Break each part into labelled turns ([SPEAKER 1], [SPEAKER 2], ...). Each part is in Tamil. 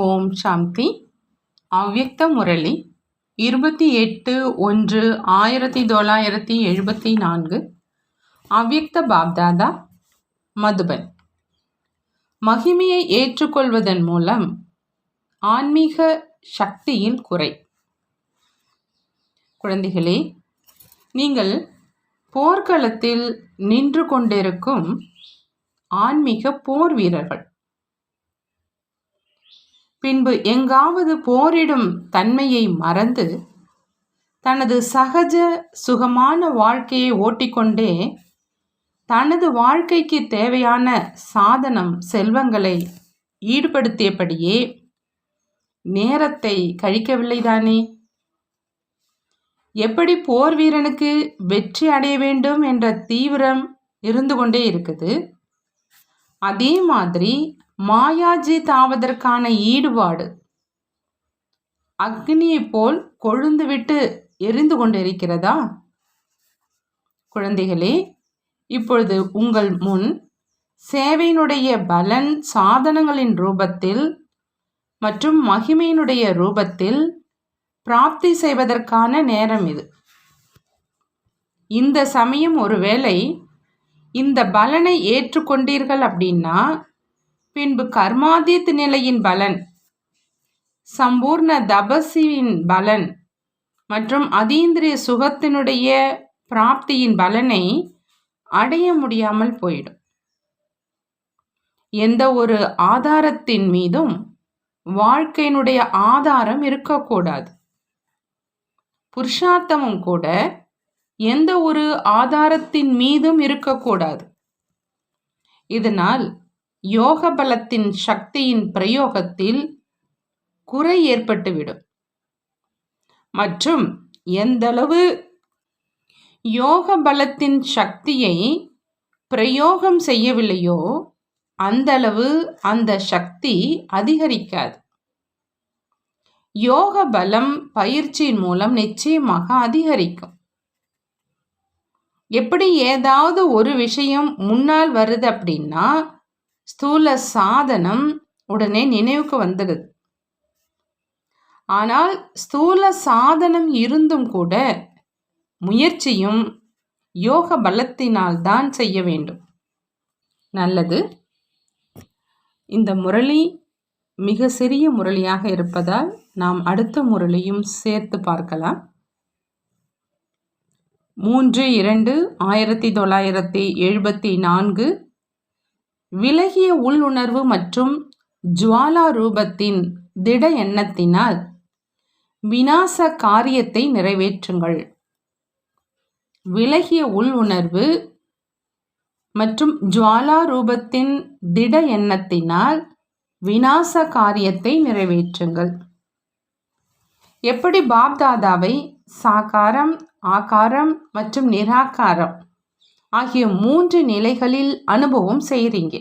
[SPEAKER 1] ஓம் சாந்தி. அவ்யக்த முரளி இருபத்தி எட்டு ஒன்று ஆயிரத்தி தொள்ளாயிரத்தி எழுபத்தி நான்கு. அவ்யக்த பாப்தாதா மதுபன். மகிமையை ஏற்றுக்கொள்வதன் மூலம் ஆன்மீக சக்தியில் குறை. குழந்தைகளே நீங்கள் போர்க்களத்தில் நின்று கொண்டிருக்கும் ஆன்மீக போர் வீரர்கள். பின்பு எங்காவது போரிடும் தன்மையை மறந்து தனது சகஜ சுகமான வாழ்க்கையை ஓட்டிக்கொண்டே தனது வாழ்க்கைக்கு தேவையான சாதனம் செல்வங்களை ஈடுபடுத்தியபடியே நேரத்தை கழிக்கவில்லைதானே? எப்படி போர் வீரனுக்கு வெற்றி அடைய வேண்டும் என்ற தீவிரம் இருந்து கொண்டே இருக்குது. அதே மாதிரி மாயாஜித் ஆவதற்கான ஈடுபாடு. அக்னியைப் போல் கொழுந்துவிட்டு எரிந்து கொண்டிருக்கிறதா? குழந்தைகளே இப்பொழுது உங்கள் முன் சேவையினுடைய பலன் சாதனங்களின் ரூபத்தில் மற்றும் மகிமையினுடைய ரூபத்தில் பிராப்தி செய்வதற்கான நேரம் இது. இந்த சமயம் ஒருவேளை இந்த பலனை ஏற்றுக்கொண்டீர்கள் அப்படின்னா பின்பு கர்மாதித் நிலையின் பலன். சம்பூர்ண தபசியின் பலன். மற்றும் அதீந்திரிய சுகத்தினுடைய பிராப்தியின் பலனை அடைய முடியாமல் போயிடும். எந்த ஒரு ஆதாரத்தின் மீதும் வாழ்க்கையினுடைய ஆதாரம் இருக்கக்கூடாது. புருஷார்த்தமும் கூட எந்த ஒரு ஆதாரத்தின் மீதும் இருக்கக்கூடாது. இதனால் யோக பலத்தின் சக்தியின் பிரயோகத்தில் குறை ஏற்பட்டுவிடும். மற்றும் எந்தளவு யோக பலத்தின் சக்தியை பிரயோகம் செய்யவில்லையோ அந்தளவு அந்த சக்தி அதிகரிக்காது. யோக பலம் பயிற்சியின் மூலம் நிச்சயமாக அதிகரிக்கும். எப்படி ஏதாவது ஒரு விஷயம் முன்னால் வருது அப்படின்னா ஸ்தூல சாதனம் உடனே நினைவுக்கு வந்துடுது ஆனால் ஸ்தூல சாதனம் இருந்தும் கூட முயற்சியும் யோக பலத்தினால் தான் செய்ய வேண்டும். நல்லது. இந்த முரளி மிக சிறிய முரளியாக இருப்பதால் நாம் அடுத்த முரளியும் சேர்த்து பார்க்கலாம். மூன்று இரண்டு ஆயிரத்தி தொள்ளாயிரத்தி எழுபத்தி நான்கு விலகிய உள்ளுணர்வு மற்றும் ஜுவாலா ரூபத்தின் திட எண்ணத்தினால் வினாச காரியத்தை நிறைவேற்றுங்கள். விலகிய உள் உணர்வு மற்றும் ஜுவாலா ரூபத்தின் திட எண்ணத்தினால் வினாச காரியத்தை நிறைவேற்றுங்கள். எப்படி பாப்தாதாவை சாகாரம் ஆகாரம் மற்றும் நிராகாரம் ஆகிய மூன்று நிலைகளில் அனுபவம் செய்கிறீங்க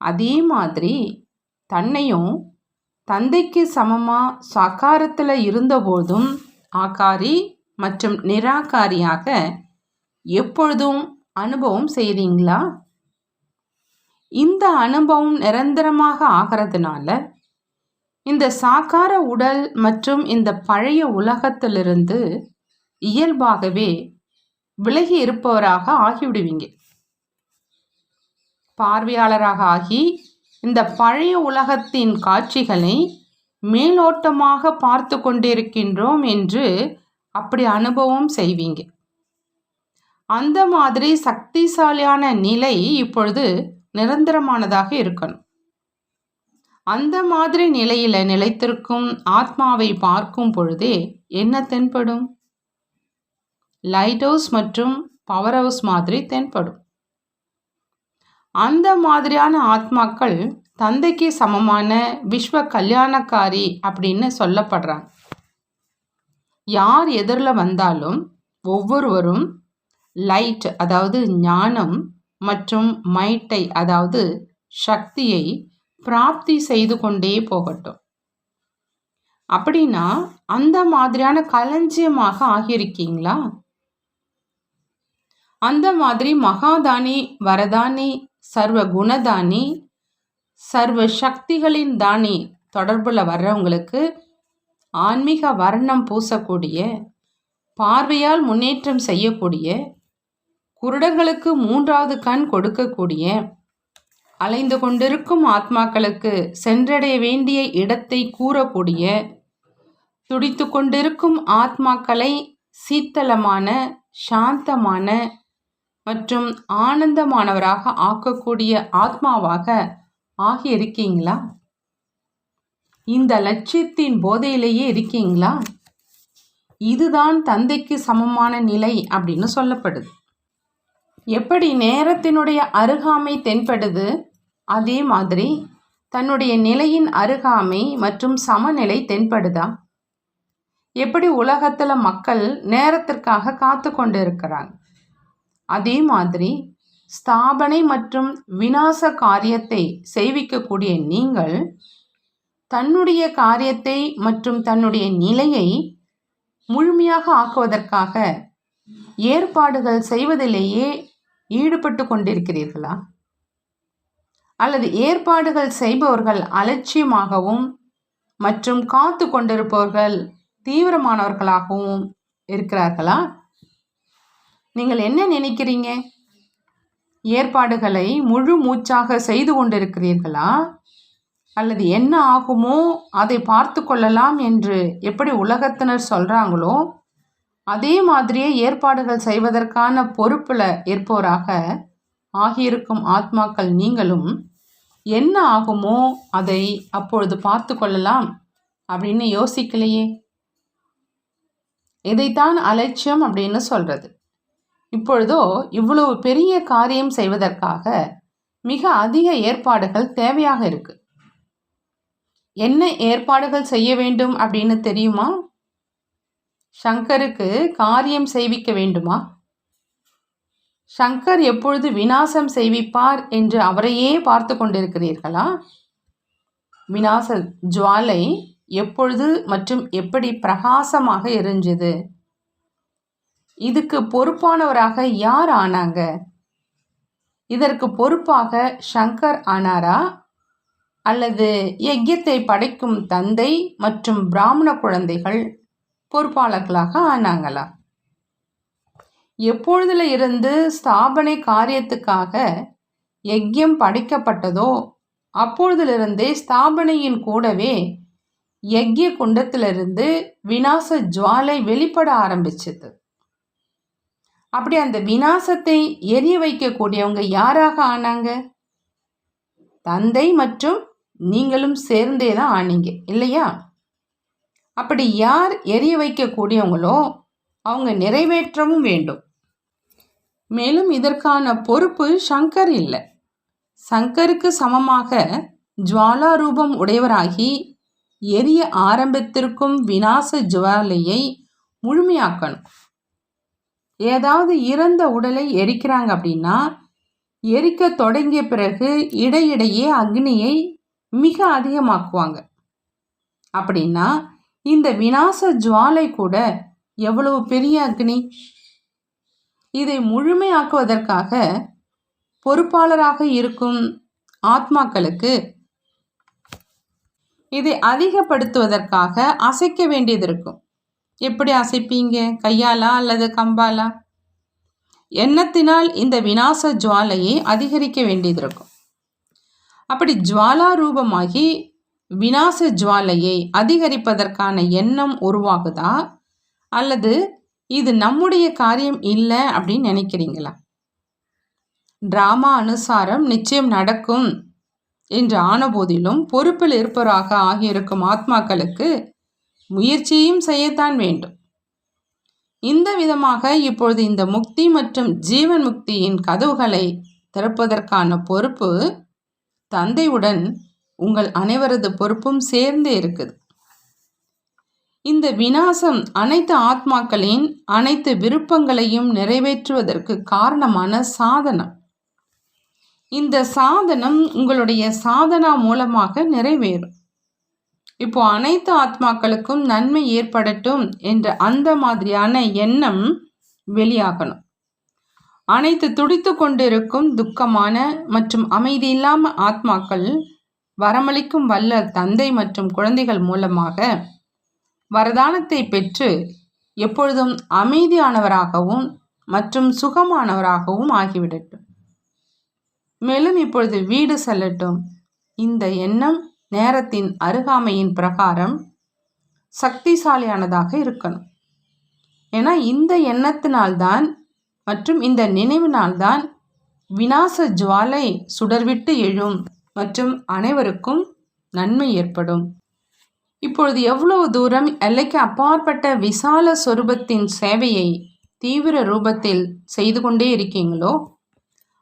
[SPEAKER 1] அதே மாதிரி தன்னையும் தந்தைக்கு சமமாக சாக்காரத்தில் இருந்தபோதும் ஆகாரி மற்றும் நிராகாரியாக எப்பொழுதும் அனுபவம் செய்கிறீங்களா இந்த அனுபவம் நிரந்தரமாக ஆகிறதுனால இந்த சாக்கார உடல் மற்றும் இந்த பழைய உலகத்திலிருந்து இயல்பாகவே விலகி இருப்பவராக ஆகிவிடுவீங்க. பார்வையாளராக ஆகி இந்த பழைய உலகத்தின் காட்சிகளை மேலோட்டமாக பார்த்து கொண்டிருக்கின்றோம் என்று அப்படி அனுபவம் செய்வீங்க. அந்த மாதிரி சக்திசாலியான நிலை இப்பொழுது நிரந்தரமானதாக இருக்கணும். அந்த மாதிரி நிலையில் நிலைத்திருக்கும் ஆத்மாவை பார்க்கும் பொழுதே என்ன தென்படும்? லைட் ஹவுஸ் மற்றும் பவர் ஹவுஸ் மாதிரி தென்படும். அந்த மாதிரியான ஆத்மாக்கள் தந்தைக்கு சமமான விஸ்வ கல்யாணக்காரி அப்படின்னு சொல்லப்படுறாங்க. யார் எதிரில் வந்தாலும் ஒவ்வொருவரும் லைட் அதாவது ஞானம் மற்றும் மைட்டை அதாவது சக்தியை பிராப்தி செய்து கொண்டே போகட்டும். அப்படின்னா அந்த மாதிரியான களஞ்சியமாக ஆகியிருக்கீங்களா? அந்த மாதிரி மகாதானி வரதானி சர்வ குணதானி சர்வ சக்திகளின் தானி தொடர்பில் வர்றவங்களுக்கு ஆன்மீக வர்ணம் பூசக்கூடிய பார்வையால் முன்னேற்றம் செய்யக்கூடிய குருடர்களுக்கு மூன்றாவது கண் கொடுக்கக்கூடிய அலைந்து கொண்டிருக்கும் ஆத்மாக்களுக்கு சென்றடைய வேண்டிய இடத்தை கூறக்கூடிய துடித்து கொண்டிருக்கும் ஆத்மாக்களை சீத்தளமான சாந்தமான மற்றும் ஆனந்தமானவராக ஆக்கக்கூடிய ஆத்மாவாக ஆகியிருக்கீங்களா? இந்த லட்சியத்தின் போதையிலேயே இருக்கீங்களா? இதுதான் தந்தைக்கு சமமான நிலை அப்படின்னு சொல்லப்படுது. எப்படி நேரத்தினுடைய அருகாமை தென்படுது? அதே மாதிரி தன்னுடைய நிலையின் அருகாமை மற்றும் சமநிலை தென்படுதா? எப்படி உலகத்தில் மக்கள் நேரத்திற்காக காத்து கொண்டு இருக்கிறாங்க? அதே மாதிரி ஸ்தாபனை மற்றும் விநாச காரியத்தை செய்விக்கக்கூடிய நீங்கள் தன்னுடைய காரியத்தை மற்றும் தன்னுடைய நிலையை முழுமையாக ஆக்குவதற்காக ஏற்பாடுகள் செய்வதிலேயே ஈடுபட்டு கொண்டிருக்கிறீர்களா? அல்லது ஏற்பாடுகள் செய்பவர்கள் அலட்சியமாகவும் மற்றும் காத்து கொண்டிருப்பவர்கள் தீவிரமானவர்களாகவும் இருக்கிறார்களா? நீங்கள் என்ன நினைக்கிறீங்க? ஏற்பாடுகளை முழு மூச்சாக செய்து கொண்டிருக்கிறீர்களா? அல்லது என்ன ஆகுமோ? அதை பார்த்து கொள்ளலாம் என்று எப்படி உலகத்தினர் சொல்கிறாங்களோ அதே மாதிரியே ஏற்பாடுகள் செய்வதற்கான பொறுப்பில் இருப்போராக ஆகியிருக்கும் ஆத்மாக்கள் நீங்களும் என்ன ஆகுமோ அதை அப்பொழுது பார்த்து கொள்ளலாம் அப்படின்னு யோசிக்கலையே. இதைத்தான் அலட்சியம் அப்படின்னு சொல்கிறது இப்பொழுதோ இவ்வளவு பெரிய காரியம் செய்வதற்காக மிக அதிக ஏற்பாடுகள் தேவையாக இருக்கு. என்ன ஏற்பாடுகள் செய்ய வேண்டும் அப்படின்னு தெரியுமா? சங்கருக்கு காரியம் செய்விக்க வேண்டுமா? சங்கர் எப்பொழுது வினாசம் செய்விப்பார் என்று அவரையே பார்த்து கொண்டிருக்கிறீர்களா? வினாச ஜுவாலை எப்பொழுது மற்றும் எப்படி பிரகாசமாக எரிஞ்சது? இதுக்கு பொறுப்பானவராக யார் ஆனாங்க? இதற்கு பொறுப்பாக சங்கர் ஆனாரா? அல்லது யஜ்யத்தை படைக்கும் தந்தை மற்றும் பிராமண குழந்தைகள் பொறுப்பாளர்களாக ஆனாங்களா? எப்பொழுதுல இருந்து ஸ்தாபனை காரியத்துக்காக யஜ்யம் படைக்கப்பட்டதோ அப்பொழுதிலிருந்தே ஸ்தாபனையின் கூடவே யஜ்ய குண்டத்திலிருந்து விநாச ஜுவாலை வெளிப்பட ஆரம்பிச்சது. அப்படி அந்த விநாசத்தை எரிய வைக்கக்கூடியவங்க யாராக ஆனாங்க? தந்தை மற்றும் நீங்களும் சேர்ந்தே தான் ஆனீங்க இல்லையா? அப்படி யார் எரிய வைக்கக்கூடியவங்களோ அவங்க நிறைவேற்றவும் வேண்டும். மேலும் இதற்கான பொறுப்பு சங்கர் இல்லை. சங்கருக்கு சமமாக ஜுவாலா ரூபம் உடையவராகி எரிய ஆரம்பித்திருக்கும் விநாச ஜுவாலையை முழுமையாக்கணும். ஏதாவது இறந்த உடலை எரிக்கிறாங்க அப்படின்னா எரிக்க தொடங்கிய பிறகு இடையிடையே அக்னியை மிக அதிகமாக்குவாங்க. அப்படின்னா இந்த விநாச ஜுவாலை கூட எவ்வளவு பெரிய அக்னி? இதை முழுமையாக்குவதற்காக பொறுப்பாளராக இருக்கும் ஆத்மாக்களுக்கு இதை அதிகப்படுத்துவதற்காக அசைக்க வேண்டியது இருக்கும். எப்படி அசைப்பீங்க? கையாலா அல்லது கம்பாலா எண்ணத்தினால் இந்த விநாச ஜுவாலையை அதிகரிக்க வேண்டியது இருக்கும் அப்படி ஜுவாலா ரூபமாகி விநாச ஜுவாலையை அதிகரிப்பதற்கான எண்ணம் உருவாகுதா? அல்லது இது நம்முடைய காரியம் இல்லை அப்படின்னு நினைக்கிறீங்களா? டிராமா அனுசாரம் நிச்சயம் நடக்கும் என்று ஆன போதிலும் பொறுப்பில் இருப்பவராக ஆகியிருக்கும் ஆத்மாக்களுக்கு முயற்சியும் செய்யத்தான் வேண்டும். இந்த விதமாக இப்பொழுது இந்த முக்தி மற்றும் ஜீவன் முக்தியின் கதவுகளை திறப்பதற்கான பொறுப்பு தந்தையுடன் உங்கள் அனைவரது பொறுப்பும் சேர்ந்தே இருக்குது. இந்த வினாசம் அனைத்து ஆத்மாக்களின் அனைத்து விருப்பங்களையும் நிறைவேற்றுவதற்கு காரணமான சாதனம். இந்த சாதனம் உங்களுடைய சாதனா மூலமாக நிறைவேறும். இப்போ அனைத்து ஆத்மாக்களுக்கும் நன்மை ஏற்படட்டும் என்ற அந்த மாதிரியான எண்ணம் வெளியாகணும். அனைத்து துடித்து கொண்டிருக்கும் துக்கமான மற்றும் அமைதி இல்லாம ஆத்மாக்கள் வரமளிக்கும் வல்ல தந்தை மற்றும் குழந்தைகள் மூலமாக வரதானத்தை பெற்று எப்பொழுதும் அமைதியானவராகவும் மற்றும் சுகமானவராகவும் ஆகிவிடட்டும். மேலும் இப்பொழுது வீடு செல்லட்டும். இந்த எண்ணம் நேரத்தின் அருகாமையின் பிரகாரம் சக்திசாலியானதாக இருக்கணும். ஏன்னா இந்த எண்ணத்தினால்தான் மற்றும் இந்த நினைவினால்தான் விநாச ஜுவாலை சுடர்விட்டு எழும் மற்றும் அனைவருக்கும் நன்மை ஏற்படும். இப்பொழுது எவ்வளவு தூரம் எல்லைக்கு அப்பாற்பட்ட விசால சொரூபத்தின் சேவையை தீவிர ரூபத்தில் செய்து கொண்டே இருக்கீங்களோ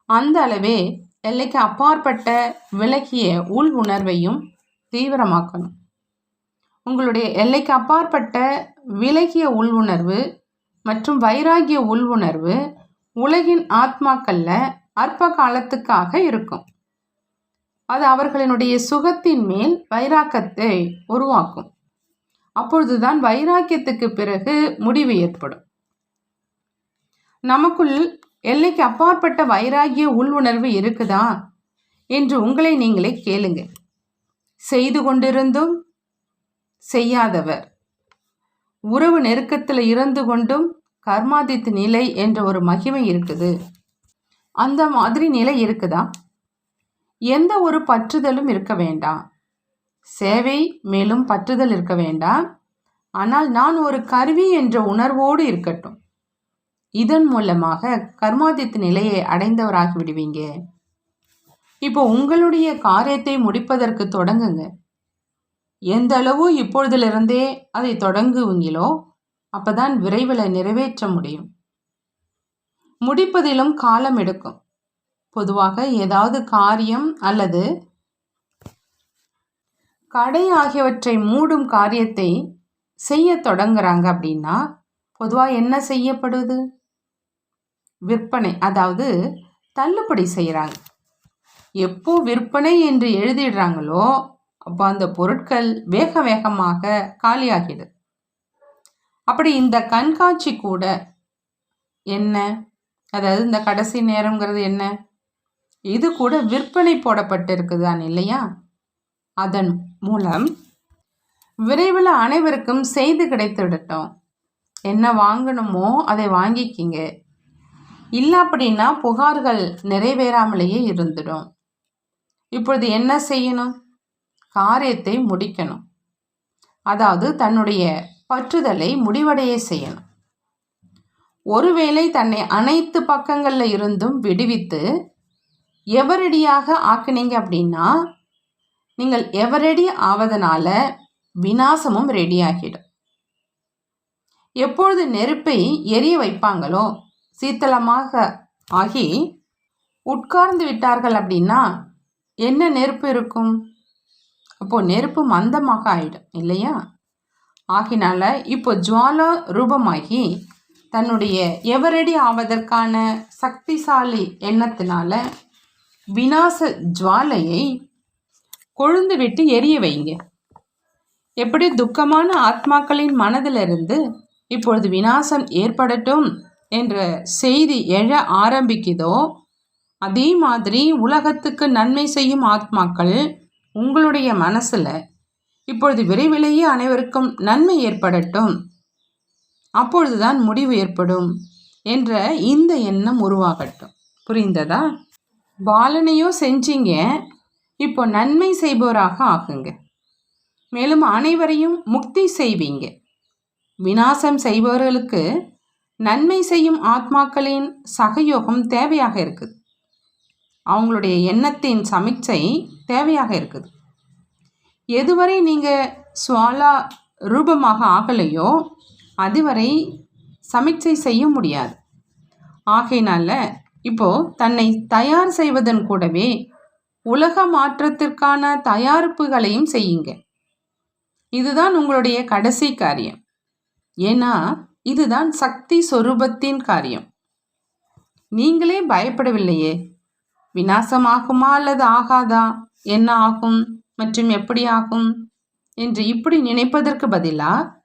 [SPEAKER 1] அந்த அளவே எல்லைக்கு அப்பாற்பட்ட விலகிய உள் உணர்வையும் தீவிரமாக்கணும். உங்களுடைய எல்லைக்கு அப்பாற்பட்ட விலகிய உள்ளுணர்வு மற்றும் வைராகிய உள் உலகின் ஆத்மாக்கள்ல அற்ப காலத்துக்காக இருக்கும். அது அவர்களினுடைய சுகத்தின் மேல் வைராக்கத்தை உருவாக்கும். அப்பொழுதுதான் வைராக்கியத்துக்கு பிறகு முடிவு ஏற்படும். நமக்குள் எல்லைக்கு அப்பாற்பட்ட வைராகிய உள்ளுணர்வு இருக்குதா? என்று உங்களை நீங்களே கேளுங்கள் செய்து கொண்டிருந்தும் செய்யாதவர். உறவு நெருக்கத்தில் இருந்து கொண்டும் கர்மாதித்த நிலை என்ற ஒரு மகிமை இருக்குது. அந்த மாதிரி நிலை இருக்குதா? எந்த ஒரு பற்றுதலும் இருக்க வேண்டாம் சேவை மேலும் பற்றுதல் இருக்க வேண்டாம் ஆனால் நான் ஒரு கருவி என்ற உணர்வோடு இருக்கட்டும். இதன் மூலமாக கர்மாதித் நிலையை அடைந்தவராகி விடுவீங்க. இப்போ உங்களுடைய காரியத்தை முடிப்பதற்கு தொடங்குங்க. எந்த அளவு இப்பொழுதிலிருந்தே அதை தொடங்குவீங்களோ அப்பதான் விரைவில் நிறைவேற்ற முடியும். முடிப்பதிலும் காலம் எடுக்கும். பொதுவாக ஏதாவது காரியம் அல்லது கடை ஆகியவற்றை மூடும் காரியத்தை செய்ய தொடங்குறாங்க அப்படின்னா பொதுவாக என்ன செய்யப்படுது? விற்பனை அதாவது தள்ளுபடி செய்கிறாங்க எப்போ விற்பனை என்று எழுதிடுறாங்களோ அப்போ அந்த பொருட்கள் வேக வேகமாக காலியாகிடுது அப்படி இந்த கண்காட்சி கூட என்ன? அதாவது இந்த கடைசி நேரங்கிறது என்ன? இது கூட விற்பனை போடப்பட்டிருக்குதான் இல்லையா? அதன் மூலம் விரைவில் அனைவருக்கும் செய்து கிடைத்துவிடட்டும். என்ன வாங்கணுமோ அதை வாங்கிக்கிங்க. இல்லை அப்படின்னா புகார்கள் நிறைவேறாமலேயே இருந்துடும். இப்பொழுது என்ன செய்யணும்? காரியத்தை முடிக்கணும். அதாவது தன்னுடைய பற்றுதலை முடிவடைய செய்யணும். ஒருவேளை தன்னை அனைத்து பக்கங்களில் இருந்தும் விடுவித்து எவரடியாக ஆக்குனீங்க அப்படின்னா நீங்கள் எவரடி ஆவதனால வினாசமும் ரெடியாகிடும் எப்பொழுது நெருப்பை எரிய வைப்பாங்களோ சீத்தளமாக ஆகி உட்கார்ந்து விட்டார்கள் அப்படின்னா என்ன நெருப்பு இருக்கும்? அப்போது நெருப்பு மந்தமாக ஆயிடும் இல்லையா? ஆகினால இப்போ ஜுவாலா ரூபமாகி தன்னுடைய எவரடி ஆவதற்கான சக்திசாலி எண்ணத்தினால வினாச ஜுவாலையை கொழுந்து விட்டு எரிய வைங்க எப்படி துக்கமான ஆத்மாக்களின் மனதிலிருந்து இப்பொழுது வினாசம் ஏற்படட்டும் என்ற செய்தி எழ ஆரம்பிக்குதோ அதே மாதிரி உலகத்துக்கு நன்மை செய்யும் ஆத்மாக்கள் உங்களுடைய மனசில் இப்பொழுது விரைவிலேயே அனைவருக்கும் நன்மை ஏற்படட்டும். அப்பொழுதுதான் முடிவு ஏற்படும் என்ற இந்த எண்ணம் உருவாகட்டும். புரிந்ததா? பாலனையோ செஞ்சீங்க இப்போ நன்மை செய்பவராக ஆகுங்க. மேலும் அனைவரையும் முக்தி செய்வீங்க. விநாசம் செய்பவர்களுக்கு நன்மை செய்யும் ஆத்மாக்களின் சகயோகம் தேவையாக இருக்குது. அவங்களுடைய எண்ணத்தின் சமிச்சை தேவையாக இருக்குது. எதுவரை நீங்கள் சுவாலா ரூபமாக ஆகலையோ அதுவரை சமிச்சை செய்ய முடியாது. ஆகையினால இப்போது தன்னை தயார் செய்வதன் கூடவே உலக மாற்றத்திற்கான தயாரிப்புகளையும் செய்யுங்க. இதுதான் உங்களுடைய கடைசி காரியம். ஏன்னா இதுதான் சக்தி சொரூபத்தின் காரியம். நீங்களே பயப்படவில்லையே. விநாசமாகுமா அல்லது ஆகாதா? என்ன ஆகும்? மற்றும் எப்படி ஆகும்? என்று இப்படி நினைப்பதற்கு பதிலாக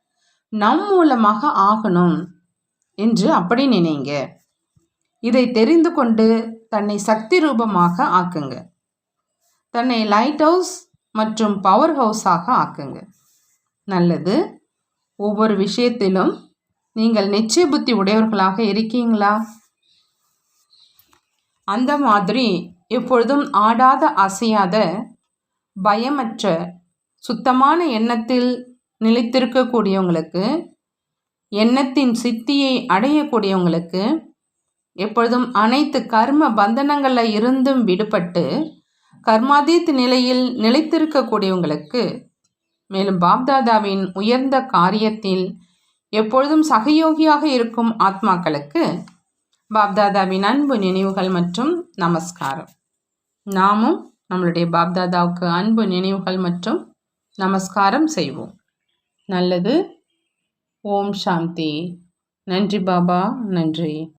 [SPEAKER 1] நம் மூலமாக ஆகணும் என்று அப்படி நினைங்க. இதை தெரிந்து கொண்டு தன்னை சக்தி ரூபமாக ஆக்குங்க. தன்னை லைட் ஹவுஸ் மற்றும் பவர் ஹவுஸாக ஆக்குங்க. நல்லது. ஒவ்வொரு விஷயத்திலும் நீங்கள் நிச்சய புத்தி உடையவர்களாக இருக்கீங்களா? அந்த மாதிரி எப்பொழுதும் ஆடாத அசையாத பயமற்ற சுத்தமான எண்ணத்தில் நிலைத்திருக்கக்கூடியவங்களுக்கு எண்ணத்தின் சித்தியை அடையக்கூடியவங்களுக்கு எப்பொழுதும் அனைத்து கர்ம பந்தனங்களில் இருந்தும் விடுபட்டு கர்மாதீத் நிலையில் நிலைத்திருக்கக்கூடியவங்களுக்கு மேலும் பாப்தாதாவின் உயர்ந்த காரியத்தில் எப்பொழுதும் சகயோகியாக இருக்கும் ஆத்மாக்களுக்கு பாப்தாதாவின் அன்பு நினைவுகள் மற்றும் நமஸ்காரம். நாமும் நம்மளுடைய பாப்தாதாவுக்கு அன்பு நினைவுகள் மற்றும் நமஸ்காரம் செய்வோம். நல்லது. ஓம் சாந்தி. நன்றி பாபா. நன்றி.